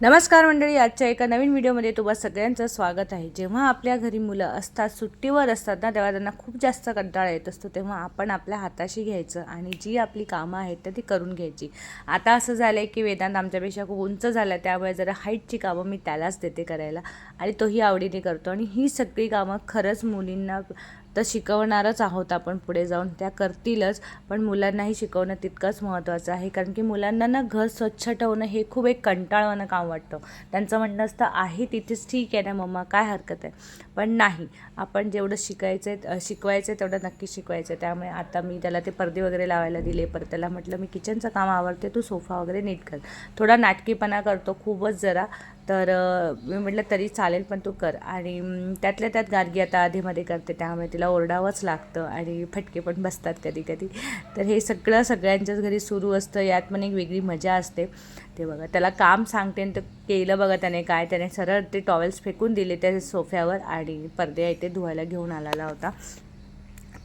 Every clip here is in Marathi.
नमस्कार मंडळी आजच्या एका नवीन व्हिडिओमध्ये तुम्हा सगळ्यांचं स्वागत आहे. जेव्हा आपल्या घरी मुलं असतात सुट्टीवर असतात ना तेव्हा त्यांना खूप जास्त कंटाळा येत असतो. तेव्हा आपण आपल्या हाताशी घ्यायचं आणि जी आपली कामं आहेत तर ती करून घ्यायची. आता असं झालं आहे की वेदांत आमच्यापेक्षा खूप उंच झाला त्यामुळे जरा हाईटची कामं मी त्यालाच देते करायला. आणि तोही आवडीने करतो. आणि ही सगळी कामं खरंच मुलींना तर शिकवणारच आहोत आपण पुढे जाऊन. त्या करतीलच पण मुलांनाही शिकवणं तितकंच महत्त्वाचं आहे. कारण की मुलांना ना घर स्वच्छ ठेवणं हे खूप एक कंटाळवाणं काम वाटतं. त्यांचं म्हणणं असतं आहे तिथेच ठीक आहे ना मम्मा काय हरकत आहे? पण नाही. आपण जेवढं शिकायचं आहे शिकवायचं आहे तेवढं नक्की शिकवायचं आहे त्यामुळे आता मी त्याला ते पडदे वगैरे लावायला दिले. परत त्याला म्हटलं मी किचनचं काम आवडते तू सोफा वगैरे नीट कर. थोडा नाटकीपणा करतो खूपच जरा. तर मी म्हटलं तरी चालेल पण तू कर. आणि त्यातल्या त्यात गार्गी आता आधीमध्ये करते त्यामुळे तिला ओरडावंच लागतं आणि फटके पण बसतात कधी कधी तर हे सगळं सगळ्यांच्याच घरी सुरू असतं यात पण एक वेगळी मजा असते. ते बघा त्याला काम सांगते आणि तर केलं बघा त्याने काय त्याने सरळ ते टॉवेल्स फेकून दिले त्या सोफ्यावर आणि पडदे आहे ते धुवायला घेऊन आलेला होता.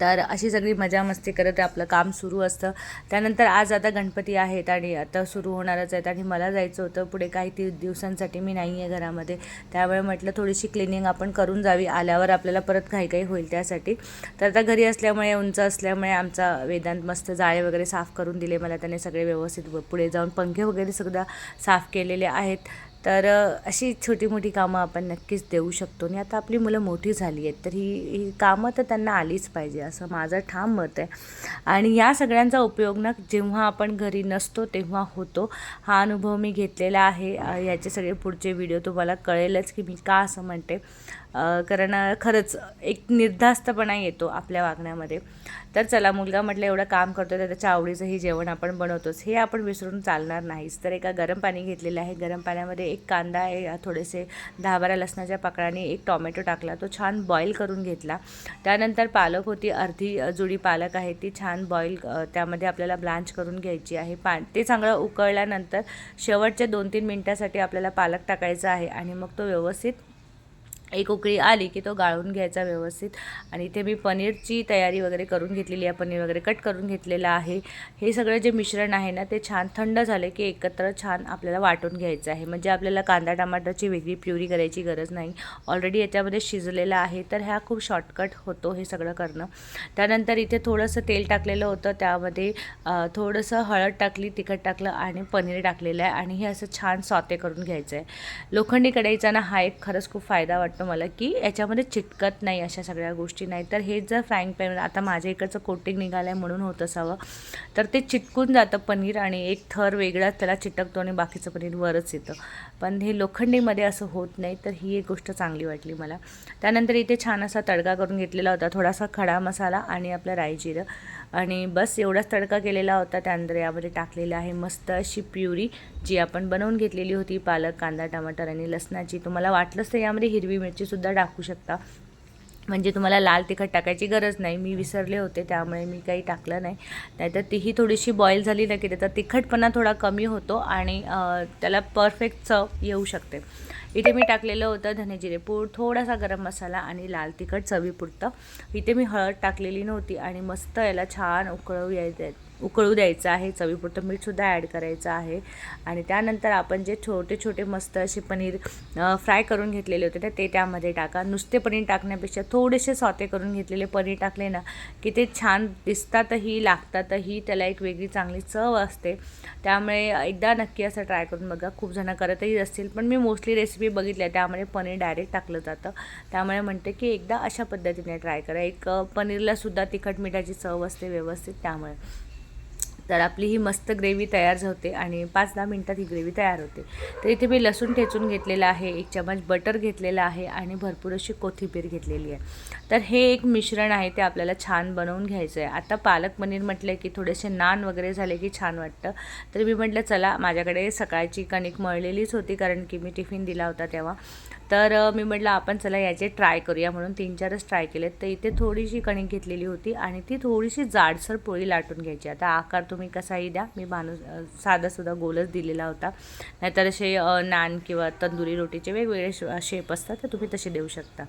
तर अशी सगळी मजा मस्ती करत आपलं काम सुरू असतं. त्यानंतर आज आता गणपती आहेत आणि आता सुरू होणारच आहेत आणि मला जायचं होतं. पुढे काही ती दिवसांसाठी मी नाही आहे घरामध्ये. त्यामुळे म्हटलं थोडीशी क्लिनिंग आपण करून जावी. आल्यावर आपल्याला परत काही काही होईल त्यासाठी. तर आता घरी असल्यामुळे उंच असल्यामुळे आमचा वेदांत मस्त जाळे वगैरे साफ करून दिले. मला त्याने सगळे व्यवस्थित पुढे जाऊन पंखे वगैरे सुद्धा साफ केलेले आहेत. तर अशी छोटी मोठी कामं आपण नक्कीच देऊ शकतो. आणि आता आपली मुलं मोठी झाली आहेत तर ही ही कामं तर त्यांना आलीच पाहिजे असं माझं ठाम मत आहे. आणि या सगळ्यांचा उपयोग ना जेव्हा आपण घरी नसतो तेव्हा होतो. हा अनुभव मी घेतलेला आहे. याचे सगळे पुढचे व्हिडिओ तुम्हाला कळेलच की मी का असं म्हणते. कारण खरंच एक निर्धास्तपणा येतो आपल्या वागण्यामध्ये. तर चला मुलगा म्हटलं एवढं काम करतो तर त्याच्या आवडीचंही जेवण आपण बनवतोच. हे आपण विसरून चालणार नाहीच. तर एका गरम पाणी घेतलेलं आहे. गरम पाण्यामध्ये एक कांदा आहे थोडेसे दहा बारा लसणाच्या पाकळाने एक टॉमॅटो टाकला. तो छान बॉईल करून घेतला. त्यानंतर पालक होती अर्धी जुडी पालक आहे. ती छान बॉईल त्यामध्ये आपल्याला ब्लांच करून घ्यायची आहे. पा ते चांगलं उकळल्यानंतर शेवटच्या दोन तीन मिनटासाठी आपल्याला पालक टाकायचा आहे आणि मग तो व्यवस्थित एक उकळी आली की तो गाळून घ्यायचा व्यवस्थित. आणि इथे मी पनीरची तयारी वगैरे करून घेतलेली आहे. पनीर वगैरे कट करून घेतलेलं आहे. हे सगळं जे मिश्रण आहे ना ते छान थंड झाले की एकत्र छान आपल्याला वाटून घ्यायचं आहे. म्हणजे आपल्याला कांदा टमाटरची वेगळी प्युरी करायची गरज नाही. ऑलरेडी याच्यामध्ये शिजलेलं आहे. तर ह्या खूप शॉर्टकट होतो हे सगळं करणं. त्यानंतर इथे थोडंसं तेल टाकलेलं होतं. त्यामध्ये थोडंसं हळद टाकली तिखट टाकलं आणि पनीर टाकलेलं आहे. आणि हे असं छान सॉते करून घ्यायचं आहे. लोखंडी कढईचा ना हा एक खरंच खूप फायदा वाटतो. वाटतं मला की याच्यामध्ये चिटकत नाही अशा सगळ्या गोष्टी. नाही तर हे जर फ्राईंग पॅन आता माझ्या इकडचं कोटिंग निघालं आहे म्हणून होत असावं. तर ते चिटकून जातं पनीर आणि एक थर वेगळा त्याला चिटकतो आणि बाकीचं पनीर वरच येतं. पण हे लोखंडीमध्ये असं होत नाही तर ही एक गोष्ट चांगली वाटली मला. त्यानंतर इथे छान असा तडका करून घेतलेला होता थोडासा खडा मसाला आणि आपलं रायजिरं आणि बस एवढाच तडका केलेला होता त्यानंतर यामध्ये टाकलेलं आहे मस्त अशी प्युरी जी आपण बनवून घेतलेली होती पालक कांदा टमाटर आणि लसणाची. तुम्हाला वाटलंच तर यामध्ये हिरवी मिरचीसुद्धा टाकू शकता. म्हणजे तुम्हाला लाल तिखट टाकायची गरज नाही. मी विसरले होते त्यामुळे मी काही टाकलं नाही. नाहीतर तीही थोडीशी बॉईल झाली ना की त्याचा तिखटपणा थोडा कमी होतो आणि त्याला परफेक्ट चव येऊ शकते. इथे मी टाकलेलं होतं धने पूड थोडासा गरम मसाला आणि लाल तिखट चवीपुरतं. इथे मी हळद टाकलेली नव्हती आणि मस्त याला छान उकळू यायचं. उकळू द्यायचं आहे चवीपुरतं मीठसुद्धा ॲड करायचं आहे. आणि त्यानंतर आपण जे छोटे छोटे मस्त असे पनीर फ्राय करून घेतलेले होते ते त्यामध्ये टाका. नुसते पनीर टाकण्यापेक्षा थोडेसे सॉते करून घेतलेले पनीर टाकले ना की ते छान दिसतातही लागतातही त्याला एक वेगळी चांगली चव असते. त्यामुळे एकदा नक्की असं ट्राय करून बघा. खूप जणं करतही असतील पण मी मोस्टली रेसिपी बघितल्या. त्यामुळे पनीर डायरेक्ट टाकलं जातं. त्यामुळे म्हणते की एकदा अशा पद्धतीने ट्राय करा. एक पनीरलासुद्धा तिखट मिठाची चव असते व्यवस्थित त्यामुळे. तर आपली ही मस्त ग्रेव्ही तयार होते आणि पाच दहा मिनटात ही ग्रेव्ही तयार होते. तर इथे मी लसूण ठेचून घेतलेलं आहे एक चमच बटर घेतलेला आहे आणि भरपूर अशी कोथिंबीर घेतलेली आहे. तर हे एक मिश्रण आहे ते आपल्याला छान बनवून घ्यायचं आहे आता पालक पनीर म्हटलं की थोडेसे नान वगैरे झाले की छान वाटतं. तर मी म्हटलं चला माझ्याकडे सकाळची कणिक मळलेलीच होती कारण की मी टिफिन दिला होता तेव्हा. तर मी म्हटलं आपण चला याचे ट्राय करूया. म्हणून तीन चारच ट्राय केलेत. तर इथे थोडीशी कणिक घेतलेली होती आणि ती थोडीशी जाडसर पोळी लाटून घ्यायची. आता आकार तुम्ही कसाही द्या. मी माणूस साधासुद्धा गोलच दिलेला होता. नाहीतर असे नान किंवा तंदुरी रोटीचे वेगवेगळे शेप असतात तर तुम्ही तसे देऊ शकता.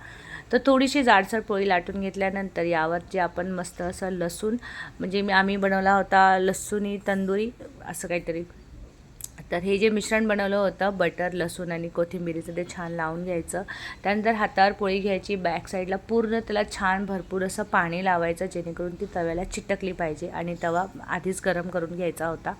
तर थोडीशी जाडसर पोळी लाटून घेतल्यानंतर यावर जे आपण मस्त असं लसूण म्हणजे मी आम्ही बनवला होता लसूणी तंदुरी असं काहीतरी तर हे जे मिश्रण बनवलं होतं बटर लसूण आणि कोथिंबिरीचं ते छान लावून घ्यायचं. त्यानंतर हातावर पोळी घ्यायची बॅक साईडला पूर्ण त्याला छान भरपूर असं पाणी लावायचं जेणेकरून ती तव्याला चिटकली पाहिजे आणि तवा आधीच गरम करून घ्यायचा होता.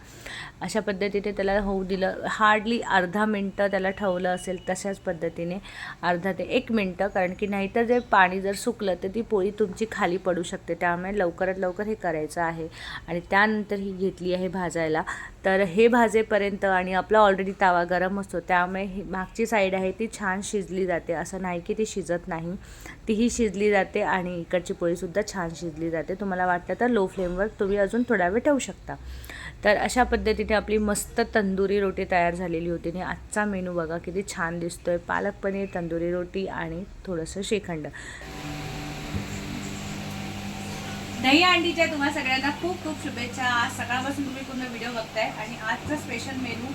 अशा पद्धतीने त्याला होऊ दिलं. हार्डली अर्धा मिनटं त्याला ठेवलं असेल तशाच पद्धतीने अर्धा ते एक मिनटं कारण की नाहीतर जे पाणी जर सुकलं तर ती पोळी तुमची खाली पडू शकते. त्यामुळे लवकरात लवकर हे करायचं आहे. आणि त्यानंतर ही घेतली आहे भाजायला. तर हे भाजेपर्यंत आणि आपला ऑलरेडी तावा गरम असतो त्यामुळे ही मागची साईड आहे ती छान शिजली जाते. असं नाही की ती शिजत नाही. तीही शिजली जाते आणि इकडची पोळीसुद्धा छान शिजली जाते. तुम्हाला वाटतं तर लो फ्लेमवर तुम्ही अजून थोडा वेळ ठेवू शकता. तर अशा पद्धतीने आपली मस्त तंदुरी रोटी तयार झालेली होती आणि आजचा मेनू बघा किती छान दिसतोय. पालक पनीर तंदुरी रोटी आणि थोडंसं श्रीखंड. दही अंडीच्या तुम्हाला सगळ्यांना खूप खूप शुभेच्छा. आज सकाळपासून तुम्ही पूर्ण व्हिडिओ बघताय आणि आजचा स्पेशल मेनू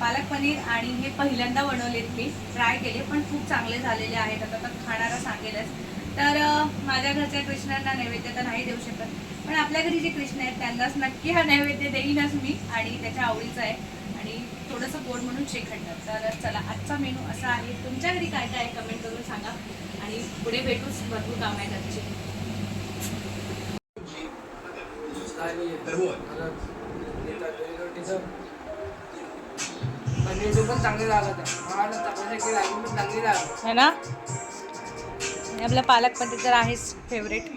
पालक पनीर आणि हे पहिल्यांदा बनवलेत मी. ट्राय केले पण खूप चांगले झालेले आहेत. आता तर खाणारा सांगेलच. तर माझ्या घरच्या कृष्णांना नैवेद्य तर नाही देऊ शकत. पण आपल्या घरी जे कृष्ण आहेत त्यांनाच नक्की हा नैवेद्य देईनच मी आणि त्याच्या आवडीचा आहे. आणि थोडंसं गोड म्हणून श्रीखंड. तर चला आजचा मेनू असा आहे. तुमच्या घरी काय काय आहे कमेंट करून सांगा. आणि पुढे भेटूच. भरपूर काम आहे घरचे पनीरचं पण चांगली लागत आहे मला चपात्याची लागली पण चांगली लागत है ना? आपला पालक पनीर तर आहेच फेवरेट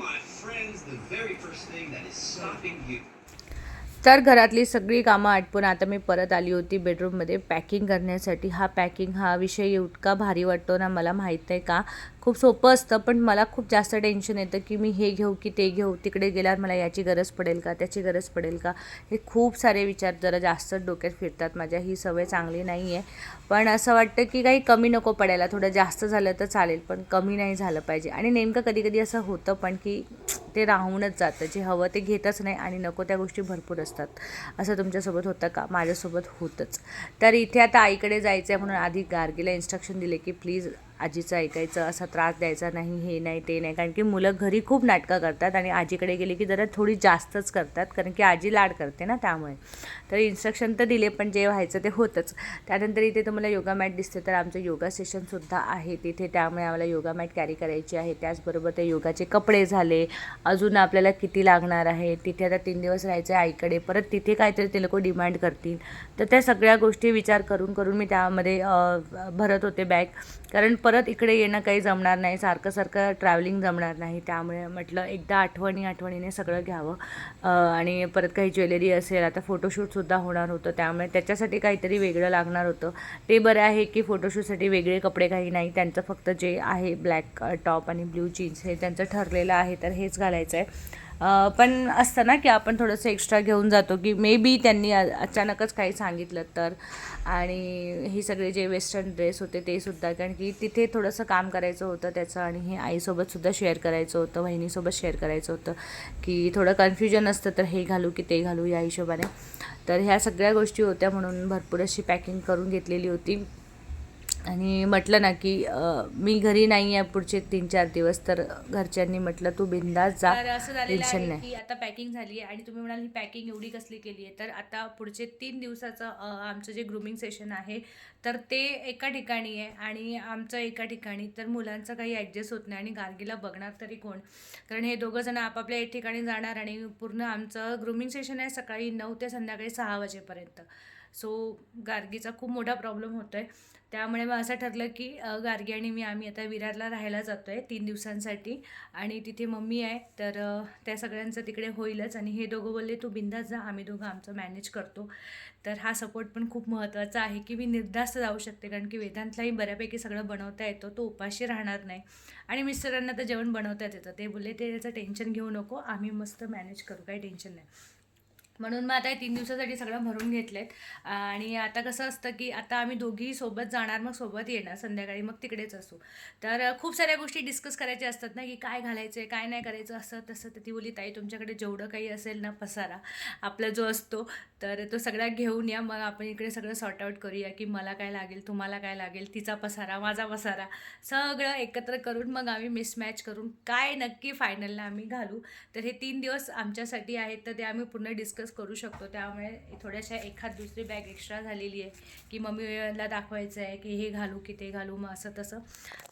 तर घरातली सगळी कामं आटपून आता मी परत आली होती बेडरूममध्ये पॅकिंग करण्यासाठी. हा पॅकिंग हा विषय इतका भारी वाटतो ना मला माहीत आहे का? खूप सोपं असतं पण मला खूप जास्त टेन्शन येतं की मी हे घेऊ की ते घेऊ तिकडे गेल्यावर मला याची गरज पडेल का त्याची गरज पडेल का? हे खूप सारे विचार जरा जास्त डोक्यात फिरतात माझ्या ही सवय चांगली नाही आहे पण असं वाटतं की काही कमी नको पडायला थोडं जास्त झालं तर चालेल पण कमी नाही झालं पाहिजे. आणि नेमकं कधी कधी असं होतं पण की ते राहूनच जातं जे हवं ते घेतच नाही आणि नको त्या गोष्टी भरपूर असतात. असं तुमच्यासोबत होतं का? माझ्यासोबत होतंच. तर इथे आता आईकडे जायचं आहे म्हणून आधी गार्गीला इन्स्ट्रक्शन दिले की प्लीज आजीचं ऐकायचं असा त्रास द्यायचा नाही हे नाही ते नाही. कारण की मुलं घरी खूप नाटकं करतात आणि आजीकडे गेले की जरा थोडी जास्तच करतात. कारण की आजी लाड करते ना त्यामुळे. तर इन्स्ट्रक्शन तर दिले पण जे व्हायचं ते होतंच. त्यानंतर इथे तुम्हाला योगा मॅट दिसते तर आमचं योगा सेशनसुद्धा आहे तिथे. त्यामुळे आम्हाला योगा मॅट कॅरी करायची आहे. त्याचबरोबर ते योगाचे कपडे झाले. अजून आपल्याला किती लागणार आहे? तिथे आता तीन दिवस राहायचं आहे आईकडे. परत तिथे काहीतरी ते लोक डिमांड करतील. तर त्या सगळ्या गोष्टी विचार करून करून मी त्यामध्ये भरत होते बॅग कारण परत इकडे येणं काही जमणार नाही. सारखं सारखं ट्रॅव्हलिंग जमणार नाही. त्यामुळे म्हटलं एकदा आठवणी आठवणीने सगळं घ्यावं. आणि परत काही ज्वेलरी असेल आता सुद्धा होणार होतं. त्यामुळे त्याच्यासाठी काहीतरी वेगळं लागणार होतं. ते बरं आहे की फोटोशूटसाठी वेगळे कपडे काही नाही. त्यांचं फक्त जे आहे ब्लॅक टॉप आणि ब्ल्यू जीन्स हे त्यांचं ठरलेलं आहे. तर हेच घालायचं आहे पण असतं ना की आपण थोडंसं एक्स्ट्रा घेऊन जातो की मे बी त्यांनी अचानकच काही सांगितलं तर. आणि हे सगळे जे वेस्टर्न ड्रेस होते ते सुद्धा कारण की तिथे थोडंसं काम करायचं होतं त्याचं आणि हे आईसोबत सुद्धा शेअर करायचं होतं वहिनीसोबत शेअर करायचं होतं की थोडं कन्फ्युजन असतं तर हे घालू की ते घालू या हिशोबाने. तर ह्या सगळ्या गोष्टी होत्या म्हणून भरपूर अशी पॅकिंग करून घेतलेली होती. आणि म्हटलं ना की मी घरी नाही आहे पुढचे तीन चार दिवस तर घरच्यांनी म्हटलं तू बिंदास जा. असं टेन्शन नाही. की आता पॅकिंग झाली आहे आणि तुम्ही म्हणाल ही पॅकिंग एवढी कसली केली आहे. तर आता पुढचे तीन दिवसाचं आमचं जे ग्रुमिंग सेशन आहे तर ते एका ठिकाणी आहे आणि आमचं एका ठिकाणी. तर मुलांचं काही ॲडजस्ट होत नाही आणि गार्गीला बघणार तरी कोण? कारण हे दोघं जण आपापल्या एक ठिकाणी जाणार आणि पूर्ण आमचं ग्रुमिंग सेशन आहे सकाळी नऊ ते संध्याकाळी सहा वाजेपर्यंत. सो गार्गीचा खूप मोठा प्रॉब्लेम होतो आहे त्यामुळे मग असं ठरलं की गार्गी आणि मी आम्ही आता विरारला राहायला जातो आहे तीन दिवसांसाठी. आणि तिथे मम्मी आहे तर त्या सगळ्यांचं तिकडे होईलच. आणि हे दोघं बोलले तू बिंदास जा आम्ही दोघं आमचं मॅनेज करतो. तर हा सपोर्ट पण खूप महत्त्वाचा आहे की मी निर्धास्त जाऊ शकते. कारण की वेदांतलाही बऱ्यापैकी सगळं बनवता येतो. तो उपाशी राहणार नाही. आणि मिस्टरांना तर जेवण बनवता येतं. ते बोलले ते त्याचं टेन्शन घेऊ नको. आम्ही मस्त मॅनेज करू. काही टेन्शन नाही. म्हणून मग आता हे तीन दिवसासाठी सगळं भरून घेतलेत. आणि आता कसं असतं की आता आम्ही दोघीही सोबत जाणार मग सोबत येणार संध्याकाळी मग तिकडेच असू. तर खूप साऱ्या गोष्टी डिस्कस करायच्या असतात ना की काय घालायचं आहे काय नाही करायचं असं तसं. तर ती बोली ताई तुमच्याकडे जेवढं काही असेल ना पसारा. आपला जो असतो तर तो सगळा घेऊन या. मग आपण इकडे सगळं सॉर्ट आऊट करूया की मला काय लागेल तुम्हाला काय लागेल तिचा पसारा माझा पसारा. सगळं एकत्र करून मग आम्ही मिसमॅच करून काय नक्की फायनलला आम्ही घालू. तर हे तीन दिवस आमच्यासाठी आहेत तर ते आम्ही पूर्ण डिस्कस करू शकतो. त्यामुळे थोड्याशा एखाद दुसरी बॅग एक्स्ट्रा झालेली आहे की मम्मीला दाखवायचं आहे की हे घालू की ते घालू मग असं तसं.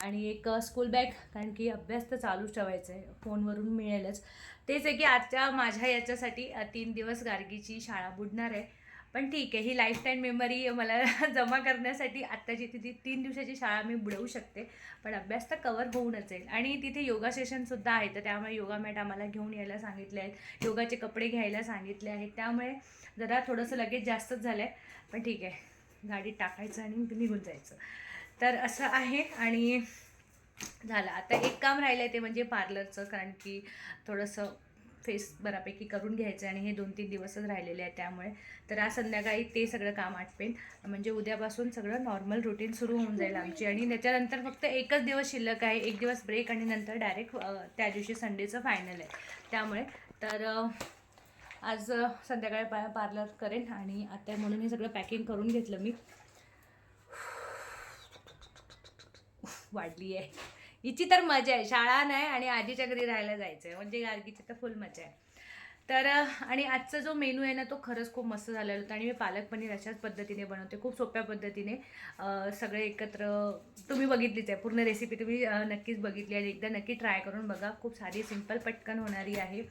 आणि एक स्कूल बॅग कारण की अभ्यास तर चालूच ठेवायचा आहे. फोनवरून मिळेलच. तेच आहे की आजच्या माझ्या याच्यासाठी तीन दिवस गार्गीची शाळा बुडणार आहे. पण ठीक आहे ही लाईफ टाईम मेमरी मला जमा करण्यासाठी आत्ताची तिथे तीन दिवसाची शाळा मी बुडवू शकते. पण अभ्यास तर कवर होऊनच जाईल. आणि तिथे योगा सेशनसुद्धा आहे तर त्यामुळे योगा मॅट आम्हाला घेऊन यायला सांगितले आहेत. योगाचे कपडे घ्यायला सांगितले आहेत. त्यामुळे जरा थोडंसं लगेच जास्तच झालं आहे पण ठीक आहे गाडीत टाकायचं आणि निघून जायचं. तर असं आहे आणि झालं. आता एक काम राहिलं आहे ते म्हणजे पार्लरचं कारण की थोडंसं फेस बऱ्यापैकी करून घ्यायचं आणि हे दोन तीन दिवसच राहिलेले आहे त्यामुळे. तर आज संध्याकाळी ते सगळं काम आटपेन म्हणजे उद्यापासून सगळं नॉर्मल रुटीन सुरू होऊन जाईल आमची. आणि त्याच्यानंतर फक्त एकच दिवस शिल्लक आहे. एक दिवस ब्रेक आणि नंतर डायरेक्ट त्या दिवशी संडेचं फायनल आहे. त्यामुळे तर आज संध्याकाळी पा पार्लर करेन आणि आता म्हणून हे सगळं पॅकिंग करून घेतलं मी. वाढली आहे. हिची तर मजा आहे. शाळा नाही आणि आजीच्या घरी राहायला जायचं म्हणजे गार्गीची तर फुल मजा आहे. तर आणि आजचा जो मेनू आहे ना तो खरंच खूप मस्त झालेला होता. आणि मी पालक पनीर अशाच पद्धतीने बनवते खूप सोप्या पद्धतीने. सगळे एकत्र तुम्ही बघितलीच आहे पूर्ण रेसिपी तुम्ही नक्कीच बघितली आहे. एकदा नक्की ट्राय करून बघा. खूप साधी सिंपल पटकन होणारी आहे.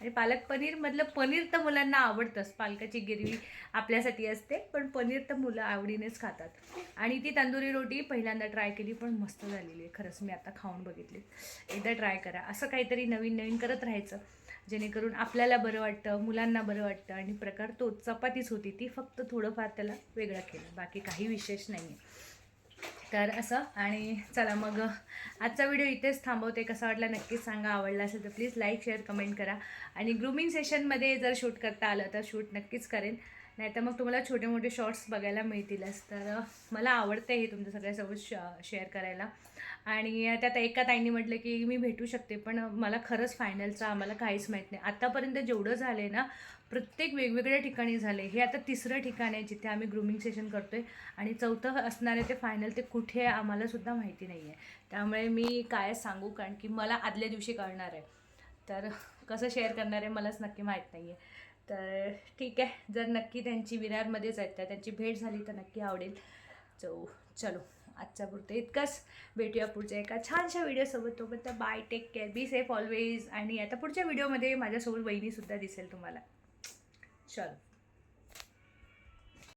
आणि पालक पनीरमधलं पनीर तर मुलांना आवडतंच. पालकाची गिरवी आपल्यासाठी असते पण पनीर तर मुलं आवडीनेच खातात. आणि ती तंदुरी रोटी पहिल्यांदा ट्राय केली पण मस्त झालेली आहे. खरंच मी आता खाऊन बघितली. एकदा ट्राय करा. असं काहीतरी नवीन नवीन करत राहायचं जेणेकरून आपल्याला बरं वाटतं मुलांना बरं वाटतं आणि प्रकार तो चपातीच होती. ती फक्त थोडंफार त्याला वेगळं केलं. बाकी काही विशेष नाही आहे तर असं आणि चला मग आजचा व्हिडिओ इथेच थांबवते. कसा वाटला नक्कीच सांगा. आवडला असेल तर प्लीज लाईक शेअर कमेंट करा. आणि ग्रुमिंग सेशनमध्ये जर शूट करता आलं तर शूट नक्कीच करेन. नाहीतर मग तुम्हाला छोटे मोठे शॉर्ट्स बघायला मिळतीलच तर मला आवडते हे तुमच्या सगळ्यासोबत श शेअर करायला. आणि त्यात एका ताईंनी म्हटलं की मी भेटू शकते पण मला खरंच फायनलचा आम्हाला काहीच माहीत नाही. आत्तापर्यंत जेवढं झालं आहे ना प्रत्येक वेगवेगळ्या ठिकाणी झाले हे आता तिसरं ठिकाण आहे जिथे आम्ही ग्रुमिंग सेशन करतो आहे आणि चौथं असणारे ते फायनल ते कुठे आहे आम्हालासुद्धा माहिती नाही आहे त्यामुळे मी काय सांगू कारण की मला आदल्या दिवशी कळणार आहे. तर कसं शेअर करणार आहे मलाच नक्की माहीत नाही आहे तर ठीक आहे. जर नक्की त्यांची विरारमध्येच आहेत तर त्यांची भेट झाली तर नक्की आवडेल. सो चलो आजच्या पुरतं इतकंच. भेटूया पुढच्या एका छानशा व्हिडिओसोबत तोपर्यंत bye take care be safe always आणि आता पुढच्या व्हिडिओमध्ये माझ्यासोबत वहिनीसुद्धा दिसेल तुम्हाला. चलो.